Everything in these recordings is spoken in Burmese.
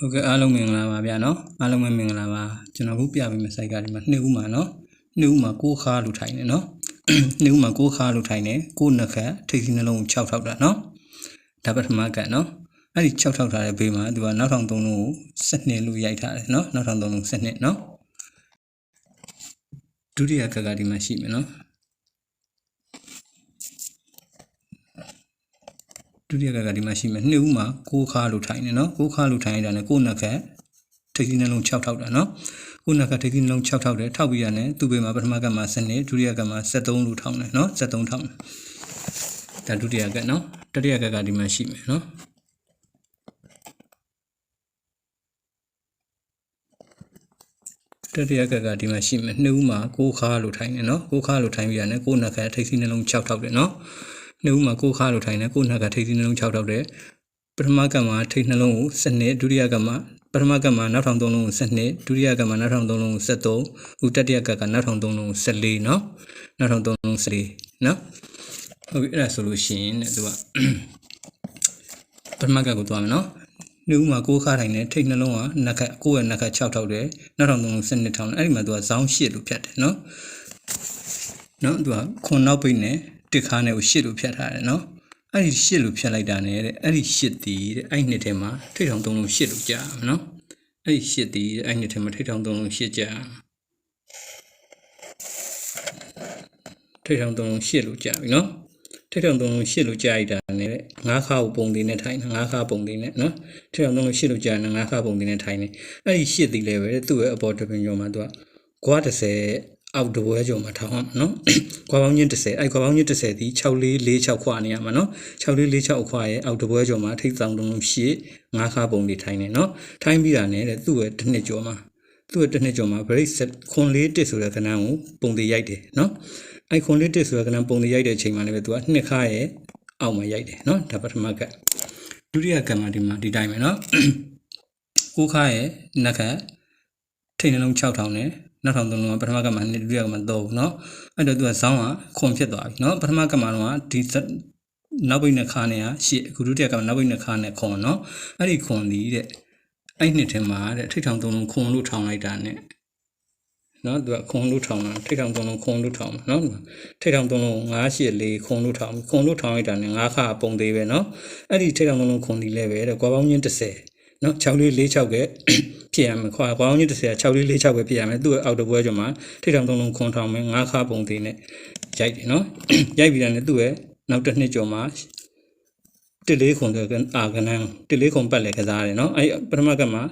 ဟုတ်ကဲ့အားလုံးမင်္ဂလာပါဗျာနော်အားလုံးပဲမင်္ဂလာပါကျွန်တော်ခုပြပေးမယ့် site ကဒီမှာနှစ်ဦးမှာနော်နှစ်ဦးမှာကိုးခါလို့ထိုင်နေနော်နှစ်ဦးမှာကိုးခါလို့ထိုင်နေကိုးနှစ်ခါထိပ်စီးနှလုံး6ထောက်တာနော်ဒါပထမကတ်နော်အဲ့ဒီ6ထောက်ထားတဲ့ဘေးမှာသူကနောက်ထောင်သုံးလုံးကို12လို့ရိုက်ထားတယ်နော်နောက်ထောင်သုံးလုံး12နော်ဒုတိယကတ်ကဒီမှာရှိမယ်နော် ဒုတိယကတ်ကဒီမှာရှိမယ်နှစ်ဦးမှာကိုးခါလို့ထိုင်နေနော်ကိုးခါလို့ထိုင်ရတာနဲ့ကိုးနှစ်ခါထိပ်စီးနှလုံး6ထောက်တာနော်ခုနကထိပ်သီးနှလုံး6ထောက်တယ်ထောက်ပြီးရတယ်သူ့ဘေးမှာပထမကမှာ7နှစ်ဒုတိယကမှာ73လို့ထောက်တယ်နော်73ထောက်တယ်ဒါဒုတိယကနော်တတိယကကဒီမှာရှိမယ်နော်တတိယကကဒီမှာရှိမယ်နှစ်ဦးမှာကိုးခါလို့ထိုင်တယ်နော်ကိုးခါလို့ထိုင်ပြီးရတယ်ကိုးနှစ်ခါထိပ်သီးနှလုံး6ထောက်တယ်နော် နှစ်ဦးမှာကိုးခါလို့ထိုင်တယ်ကိုးနှစ်ခါထိပ်သီးနှလုံး6ထောက်တယ်ပထမကမှာထိပ်နှလုံးကို7နှစ်ဒုတိယကမှာပထမကမှာနောက်ထောင်သုံးလုံးကို12ဒုတိယကမှာနောက်ထောင်သုံးလုံးကို73ဥတတိယကကနောက်ထောင်သုံးလုံးကို14เนาะနောက်ထောင်သုံးလုံး14เนาะဟုတ်ပြီအဲ့ဒါဆိုလို့ရှိရင်တဲ့သူကပထမကကိုသွားမယ်เนาะလူမှာကိုးခါထိုင်နေထိတ်နှလုံးကနက်ခတ်ကိုယ့်ရဲ့နက်ခတ်6ထောက်တယ်နောက်ထောင်သုံးလုံး12ထောင်အဲ့ဒီမှာသူကဇောင်း8လို့ဖြတ်တယ်เนาะเนาะသူကခွန်နောက်ပိတ်နဲ့ တစ်ခါနဲ့ကိုရှစ်လို့ဖြတ်ထားတယ်နော်အဲ့ဒီရှစ်လို့ဖြတ်လိုက်တာနဲ့တဲ့အဲ့ဒီရှစ်တီတဲ့အဲ့နှစ်ထဲမှာထိထောင်သုံးလုံးရှစ်လို့ကြာမှာနော်အဲ့ဒီရှစ်တီတဲ့အဲ့နှစ်ထဲမှာထိထောင်သုံးလုံးရှစ်ကြာထိထောင်သုံးလုံးရှစ်လို့ကြာပြီနော်ထိထောင်သုံးလုံးရှစ်လို့ကြာလိုက်တာနဲ့ငါးခါကိုပုံသေးနဲ့ထိုင်ငါးခါပုံသေးနဲ့နော်ထိထောင်သုံးလုံးရှစ်လို့ကြာနေငါးခါပုံသေးနဲ့ထိုင်နေအဲ့ဒီရှစ်တီလည်းပဲသူ့ရဲ့အပေါ်တပင်ကျော်မှာသူကဂွား30 အောက်တပွဲကျော်မှာထောင်းအောင်နော်။ခွာပေါင်းချင်း30အဲ့ခွာပေါင်းချင်း30ဒီ6446ခွာနေရမှာနော်။6446ခွာရဲ့အောက်တပွဲကျော်မှာထိတ်ဆောင်တုံးလုံးရှေ့ငါးခါပုံတွေထိုင်းနေနော်။ထိုင်းပြီးတာနဲ့တဲ့သူ့ရဲ့တစ်နှစ်ကျော်မှာသူ့ရဲ့တစ်နှစ်ကျော်မှာ break set ခွန်လေးတစ်ဆိုတဲ့ကဏ္ဍကိုပုံတွေရိုက်တယ်နော်။အဲ့ခွန်လေးတစ်ဆိုတဲ့ကဏ္ဍပုံတွေရိုက်တဲ့အချိန်မှာလည်းပဲသူကနှစ်ခါရဲ့အောက်မှာရိုက်တယ်နော်။ဒါပထမကဒုတိယကံမှာဒီမှာဒီတိုင်းပဲနော်။ကိုခါရဲ့နှစ်ခါထိတ်နှလုံး6000နဲ့ နောက်ထောင်သုံးလုံးကပထမကမှနှစ်ဒုတိယကမှ3เนาะအဲ့တော့သူကဇောင်းကခွန်ဖြစ်သွားပြီเนาะပထမကမှတော့ဒီနောက်ဘိတ်နှစ်ခါနဲ့ကရှေ့အခုဒုတိယကမှနောက်ဘိတ်နှစ်ခါနဲ့ခွန်เนาะအဲ့ဒီခွန်ဒီတဲ့အဲ့နှစ်ထဲမှာတဲ့ထိတ်ထောင်သုံးလုံးခွန်လို့ထောင်လိုက်တာနဲ့နော်သူကခွန်လို့ထောင်တာထိတ်ထောင်သုံးလုံးခွန်လို့ထောင်နော်ထိတ်ထောင်သုံးလုံး9ရှစ်လေးခွန်လို့ထောင်ခွန်လို့ထောင်လိုက်တာနဲ့9ခါပုံသေးပဲနော်အဲ့ဒီထိတ်ထောင်သုံးလုံးခွန်ဒီလည်းပဲတဲ့ကွာပေါင်းချင်း30 နော်6လေး46ကဖြစ်ရမယ်ခွာကွာအောင်ကြီး30 6လေး46ပဲဖြစ်ရမယ်သူ့ရဲ့အောက်တပွဲကျော်မှာထိထောင်သုံးလုံးခွန်ထောင်မယ်ငါးခါပုံသေးနဲ့ရိုက်တယ်နော်ရိုက်ပြီးတာနဲ့သူ့ရဲ့နောက်တစ်နှစ်ကျော်မှာတစ်လေးခွန်တဲ့အာကနန်းတစ်လေးခွန်ပတ်လေကစားတယ်နော်အဲ့ပထမကမှာ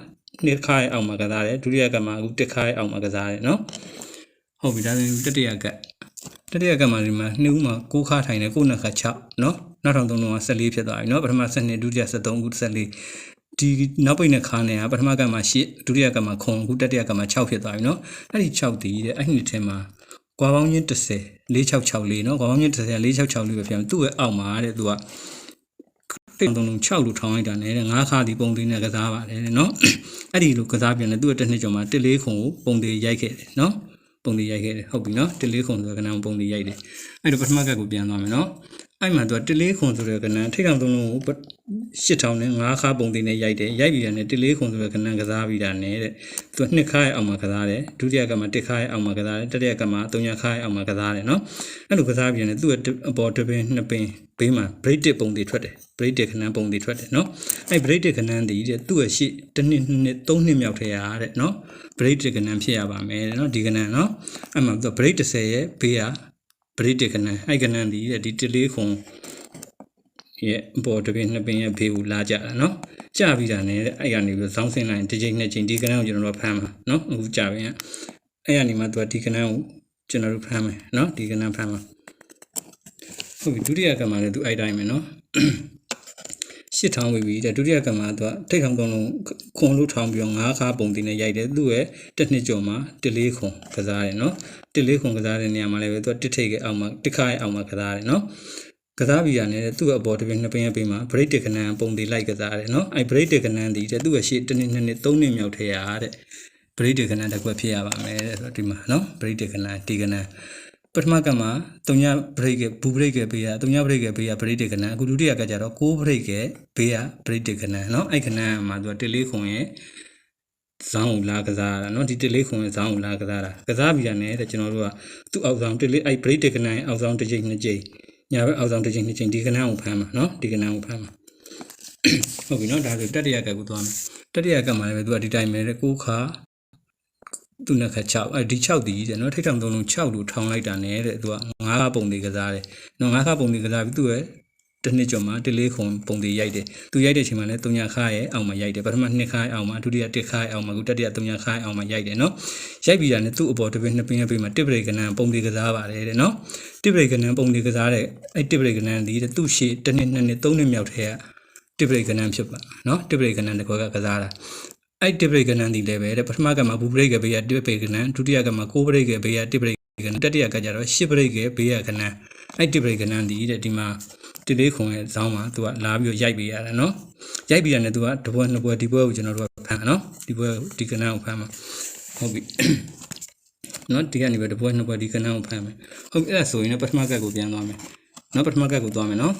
နှစ်ခါရဲ့အောက်မှာကစားတယ်ဒုတိယကမှာအခုတစ်ခါရဲ့အောက်မှာကစားတယ်နော်ဟုတ်ပြီဒါဆိုတတိယကတတိယကမှာဒီမှာနှစ်ဦးမှာ6ခါထိုင်တယ်ကိုနှစ်ခါ6နော်နောက်ထောင်သုံးလုံးက14ဖြစ်သွားပြီနော်ပထမ12ဒုတိယ13အခု14 ဒီနောက်ပိတ်နဲ့ခါနဲ့ကပထမကမှ8ဒုတိယကမှခွန်အခုတတိယကမှ6ဖြစ်သွားပြီเนาะအဲ့ဒီ6တည်တဲ့အဲ့ဒီထဲမှာကွာပေါင်းချင်း30 4664เนาะကွာပေါင်းချင်း30 4664ပဲပြန်သူ့ရဲ့အောက်မှာတဲ့သူကတိတ်တုံလုံး6လို့ထောင်းလိုက်တာနဲ့ငါးခါဒီပုံသေးနဲ့ကစားပါတယ်เนาะအဲ့ဒီလိုကစားပြန်တယ်သူ့ရဲ့တစ်နှစ်ကျော်မှာတစ်လေးခွန်ကိုပုံသေးရိုက်ခဲ့တယ်เนาะပုံသေးရိုက်ခဲ့တယ်ဟုတ်ပြီเนาะတစ်လေးခွန်ဆိုတဲ့ကဏ္ဍပုံသေးရိုက်တယ်အဲ့တော့ပထမကတ်ကိုပြန်သွားမယ်เนาะ အဲ့မှာသူကတလေးခွန်ဆိုတဲ့ကဏ္ဍထိတ်ကောင်သုံးလုံးကို8000နဲ့5ခါပုံသိန်းနဲ့ရိုက်တယ်ရိုက်ပြီးတာနဲ့တလေးခွန်ဆိုတဲ့ကဏ္ဍကစားပြီးတာနဲ့တဲ့သူက2ခါရဲ့အောက်မှာကစားတယ်ဒုတိယကမှ1ခါရဲ့အောက်မှာကစားတယ်တတိယကမှ3ခါရဲ့အောက်မှာကစားတယ်နော်အဲ့လိုကစားပြီးရင်သူ့ရဲ့အပေါ်တစ်ပင်နှစ်ပင်ဘေးမှာ break တစ်ပုံတွေထွက်တယ် break တစ်ခဏပုံတွေထွက်တယ်နော်အဲ့ break တစ်ခဏတည်တဲ့သူ့ရဲ့ရှေ့တစ်နှစ်နှစ်သုံးနှစ်မြောက်ထဲရတဲ့နော် break တစ်ခဏဖြစ်ရပါမယ်တဲ့နော်ဒီခဏနော်အဲ့မှာသူ break 30ရဲ့ဘေးက ပရိတေကနံအဲ့ကနံဒီတဲ့ဒီတလေးခွန်ရဲ့ဘော်တပင်းနှစ်ပင်းရဲ့ဖေးကိုလာကြတာနော်ကြပြီးတာနဲ့အဲ့ကနေပြီးဇောင်းဆင်းလိုက်တစ်ချိန်နှစ်ချိန်ဒီကနံကိုကျွန်တော်တို့ဖမ်းမှာနော်အခုကြပြန်အဲ့ကနေမှသူကဒီကနံကိုကျွန်တော်တို့ဖမ်းမယ်နော်ဒီကနံဖမ်းမှာဟုတ်ပြီဒုတိယကံမှာလည်းသူအဲ့တိုင်းပဲနော် ရှစ်ထောင်ဝီပြီတဲ့ဒုတိယကံမှာသူကထိတ်ထောင်ကောင်လုံးခွန်လို့ထောင်ပြီးတော့ငါးခါပုံတင်နဲ့ရိုက်တယ်သူ့ရဲ့တစ်နှစ်ကျော်မှာတလေးခွန်ကစားတယ်နော်တလေးခွန်ကစားတဲ့နေရာမှာလည်းပဲသူကတစ်ထိတ်ကအောက်မှာတစ်ခါရဲ့အောက်မှာကစားတယ်နော်ကစားပြီးရတယ်သူ့အပေါ်တစ်ပင်နှစ်ပင်ရဲ့ပင်မှာ break တကနန်ပုံသေးလိုက်ကစားတယ်နော်အဲ break တကနန်ဒီတဲ့သူ့ရဲ့ရှေ့တစ်နှစ်နှစ်နှစ်သုံးနှစ်မြောက်ထဲရတဲ့ break တကနန်တစ်ခွက်ဖြစ်ရပါမယ်တဲ့ဆိုတော့ဒီမှာနော် break တကနန်တီကနန် ပထမကမှာ3ညဘရိတ်ကဘူးဘရိတ်ကပေးရ3ညဘရိတ်ကပေးရဘရိတ်တွေကနန်းအခုဒုတိယကကြတော့6ဘရိတ်ကပေးရဘရိတ်တွေကနန်းเนาะအဲ့ကနန်းမှာသူကတလေးခွန်ရဲ့ဇောင်းကိုလာကစားတာเนาะဒီတလေးခွန်ရဲ့ဇောင်းကိုလာကစားတာကစားပြီးတာနဲ့တဲ့ကျွန်တော်တို့ကသူ့အောက်ဆောင်တလေးအဲ့ဘရိတ်တွေကနန်းအောက်ဆောင်တစ်ချိန်နှစ်ချိန်ညာဘက်အောက်ဆောင်တစ်ချိန်နှစ်ချိန်ဒီကနန်းကိုဖမ်းမှာเนาะဒီကနန်းကိုဖမ်းမှာ ဟုတ်ပြီเนาะဒါဆိုတတိယကကိုသွားမယ်တတိယကမှာလည်းသူကဒီတိုင်းပဲတဲ့ကိုခါ သူ့နှက်ခါ6အဲဒီ6ဒီတဲ့နော်ထိတ်ထောင်သုံးလုံး6လို့ထောင်လိုက်တာ ਨੇ တဲ့သူကငါးပုံတွေကစားတယ်နော်ငါးခါပုံတွေကစားပြီးသူ့ရဲ့တနှစ်ကျော်မှာတလေးခုံပုံတွေရိုက်တယ်သူရိုက်တဲ့အချိန်မှာလည်း၃ညခါရဲ့အောင်မှာရိုက်တယ်ပထမ2ခါအောင်မှာဒုတိယ1ခါအောင်မှာအခုတတိယ3ညခါအောင်မှာရိုက်တယ်နော်ရိုက်ပြီးတာနဲ့သူ့အပေါ်တစ်ပင်းနှစ်ပင်းရဲ့ဘေးမှာတစ်ပရိကဏန်ပုံတွေကစားပါတယ်တဲ့နော်တစ်ပရိကဏန်ပုံတွေကစားတဲ့အဲ့တစ်ပရိကဏန်ဒီသူ့ရှေ့တစ်နှစ်နှစ်နှစ်သုံးနှစ်မြောက်ထဲကတစ်ပရိကဏန်ဖြစ်ပါနော်တစ်ပရိကဏန်တစ်ခွက်ကကစားတာ အဲ့ tip break ကနန်ဒီလည်းပဲတဲ့ပထမကမှာဘူး break ကဘေးက tip break ကနန်ဒုတိယကမှာကို break ကဘေးက tip break ကနန်တတိယကကြတော့ shift break ကဘေးကကနန်အဲ့ tip break ကနန်ဒီတဲ့ဒီမှာတိလေးခုံရဲ့ဇောင်းမှာသူကလာပြီးရိုက်ပေးရတာနော်ရိုက်ပေးရတယ်သူကတပွဲနှစ်ပွဲဒီပွဲကိုကျွန်တော်တို့ကဖမ်းနော်ဒီပွဲဒီကနန်ကိုဖမ်းမှာဟုတ်ပြီနော်ဒီကနေပဲတပွဲနှစ်ပွဲဒီကနန်ကိုဖမ်းမယ်ဟုတ်ပြီအဲ့ဒါဆိုရင်လည်းပထမကတ်ကိုပြန်သွားမယ်နော်ပထမကတ်ကိုသွားမယ်နော်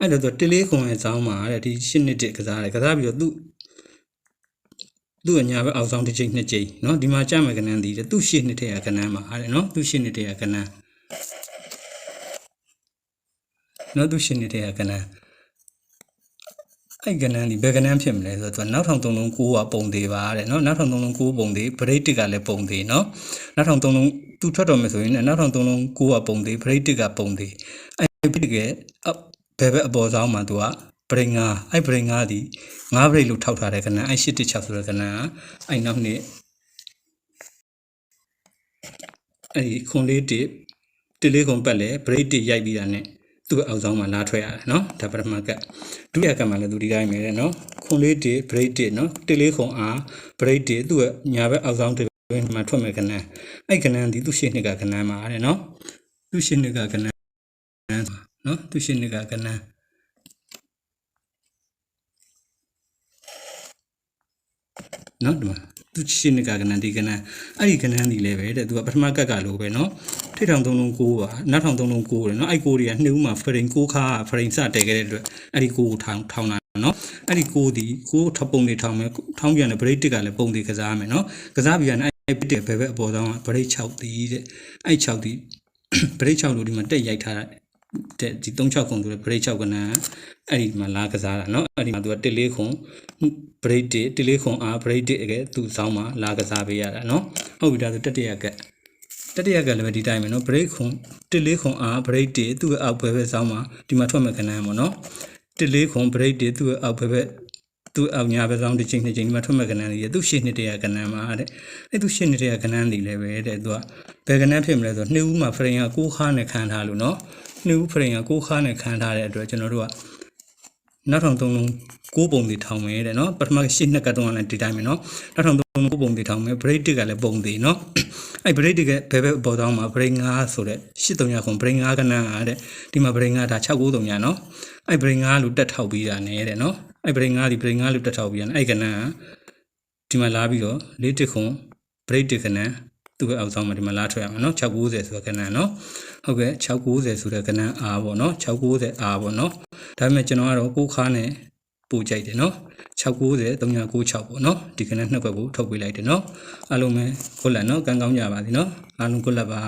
အဲ့တော့တိလေးခုံရဲ့ဇောင်းမှာတဲ့ဒီ၈နှစ်တည်းကစားတယ်ကစားပြီးတော့သူ့ သူ့အညာဘက်အောက်ဆောင်တစ်ချိန်နှစ်ချိန်နော်ဒီမှာကြမယ်ကနန်းဒီတဲ့သူ့ရှစ်နှစ်တည်းကကနန်းမှာတဲ့နော်သူ့ရှစ်နှစ်တည်းကကနန်းနော်သူ့ရှစ်နှစ်တည်းကကနန်းအဲ့ကနန်းဒီဘယ်ကနန်းဖြစ်မလဲဆိုတော့သူကနောက်ထောင်သုံးလုံးကိုကပုံသေးပါတဲ့နော်နောက်ထောင်သုံးလုံးကိုပုံသေးဘရိတ်တစ်ကလည်းပုံသေးနော်နောက်ထောင်သုံးလုံးသူထွက်တော်မယ်ဆိုရင်လည်းနောက်ထောင်သုံးလုံးကိုကပုံသေးဘရိတ်တစ်ကပုံသေးအဲ့ဒီကဘယ်ဘက်အပေါ်ဆောင်မှာသူက ပရိငါအဲ့ပရိငါဒီငါးပရိတ်လို့ထောက်ထားတဲ့ကနန်းအဲ့ရှစ်တစ်6ဆိုတဲ့ကနန်းကအဲ့နောက်နေ့အဲ့ဒီခွန်လေးတစ်တစ်လေးခွန်ပတ်လဲဘရိတ်တစ်ရိုက်ပြီးတာနဲ့သူ့အောက်ဆောင်မှာလာထွက်ရတယ်နော်ဒါပထမကဒုတိယကမှာလည်းသူဒီတိုင်းပဲတဲ့နော်ခွန်လေးတစ်ဘရိတ်တစ်နော်တစ်လေးခွန်အားဘရိတ်တစ်သူ့ရဲ့ညာဘက်အောက်ဆောင်တစ်မှာထွက်မဲ့ကနန်းအဲ့ကနန်းဒီသူ့ရှင်းနှစ်ကကနန်းမှာတဲ့နော်သူ့ရှင်းနှစ်ကကနန်းနော်သူ့ရှင်းနှစ်ကကနန်း နော်ဒီမှာသူရှင်းနေကကနန်ဒီကနန်အဲ့ဒီကနန်ဒီလည်းပဲတဲ့သူကပထမကက်ကလို့ပဲနော်ထိထောင်သုံးလုံးကိုပါနောက်ထောင်သုံးလုံးကိုတယ်နော်အဲ့ကိုတွေကနှစ်ဦးမှာဖရင်ကိုခါဖရင်စတဲခဲ့တဲ့အတွက်အဲ့ဒီကိုကိုထောင်ထောင်တာနော်အဲ့ဒီကိုဒီကိုထပ်ပုံတွေထောင်မယ်ထောင်ပြန်တဲ့ဘရိတ်တစ်ကလည်းပုံတွေကစားမယ်နော်ကစားပြန်တဲ့အဲ့ပစ်တဲ့ဘယ်ဘက်အပေါ်ဆောင်ကဘရိတ်6တီးတဲ့အဲ့6တီးဘရိတ်6လို့ဒီမှာတက်ရိုက်ထားတဲ့ ဒီ36ခုဆိုတဲ့ဘရိတ်6ကနန်အဲ့ဒီမှာလာကစားတာเนาะအဲ့ဒီမှာသူက1လေးခုဘရိတ်1 1လေးခုအားဘရိတ်1အကဲသူ့ဆောင်းမှာလာကစားပေးရတာเนาะဟုတ်ပြီဒါဆိုတတိယကတတိယကလည်းဒီတိုင်းပဲเนาะဘရိတ်ခု1လေးခုအားဘရိတ်1သူ့အောက်ဘဲဘဲဆောင်းမှာဒီမှာထွက်မဲ့ကနန်ပေါ့เนาะ1လေးခုဘရိတ်1သူ့အောက်ဘဲဘဲသူ့အောင်ညာဘက်ဆောင်တစ်ချိန်နှစ်ချိန်ဒီမှာထွက်မဲ့ကနန်းလေးသူ့ရှစ်နှစ်တည်းကကနန်းမှာတဲ့အဲ့သူ့ရှစ်နှစ်တည်းကကနန်းလေးလည်းပဲတဲ့သူကဘယ်ကနန်းဖြစ်မလဲဆိုတော့နှစ်ဦးမှာဖရင်ကကိုးခါနဲ့ခံထားလို့နော် နှစ်ဦးဖရင်ကကိုးခါနဲ့ခံထားတဲ့အတွက်ကျွန်တော်တို့ကနောက်ထောင်သုံးလုံးကိုးပုံတွေထောင်မယ်တဲ့နော်ပထမရှစ်နှစ်ကတော့လည်းဒီတိုင်းပဲနော်နောက်ထောင်သုံးလုံးကိုးပုံတွေထောင်မယ်ဘရိတ်တစ်ကလည်းပုံတွေနော်အဲ့ဘရိတ်တစ်ကဘယ်ဘက်ပေါ်တော့မှာဘရိတ်9ဆိုတဲ့ရှစ်တုံညာခွန်ဘရိတ်9ကနန်းအားတဲ့ဒီမှာဘရိတ်9ဒါ6 9တုံညာနော်အဲ့ဘရိတ်9လို့တက်ထောက်ပြီးတာနဲ့တဲ့နော်အဲ့ဘရိတ်9ဒီဘရိတ်9လို့တက်ထောက်ပြီးတာအဲ့ကနန်းဒီမှာလာပြီးတော့လေးတစ်ခွန်ဘရိတ်တစ်ကနန်း သူ့ရဲ့အောက်ဆောင်မှာဒီမှာလာထွက်ရမှာနော်690ဆိုတဲ့ကဏ္ဍနော်ဟုတ်ကဲ့690ဆိုတဲ့ကဏ္ဍအားပေါ့နော်690အားပေါ့နော်ဒါပေမဲ့ကျွန်တော်ကတော့ကိုးခါနဲ့ပို့ကြိုက်တယ်နော်690 396ပေါ့နော်ဒီကဏ္ဍနှစ်ခွက်ကိုထုတ်ပေးလိုက်တယ်နော်အားလုံးပဲကိုလက်နော်ကံကောင်းကြပါစေနော်အားလုံးကိုလက်ပါ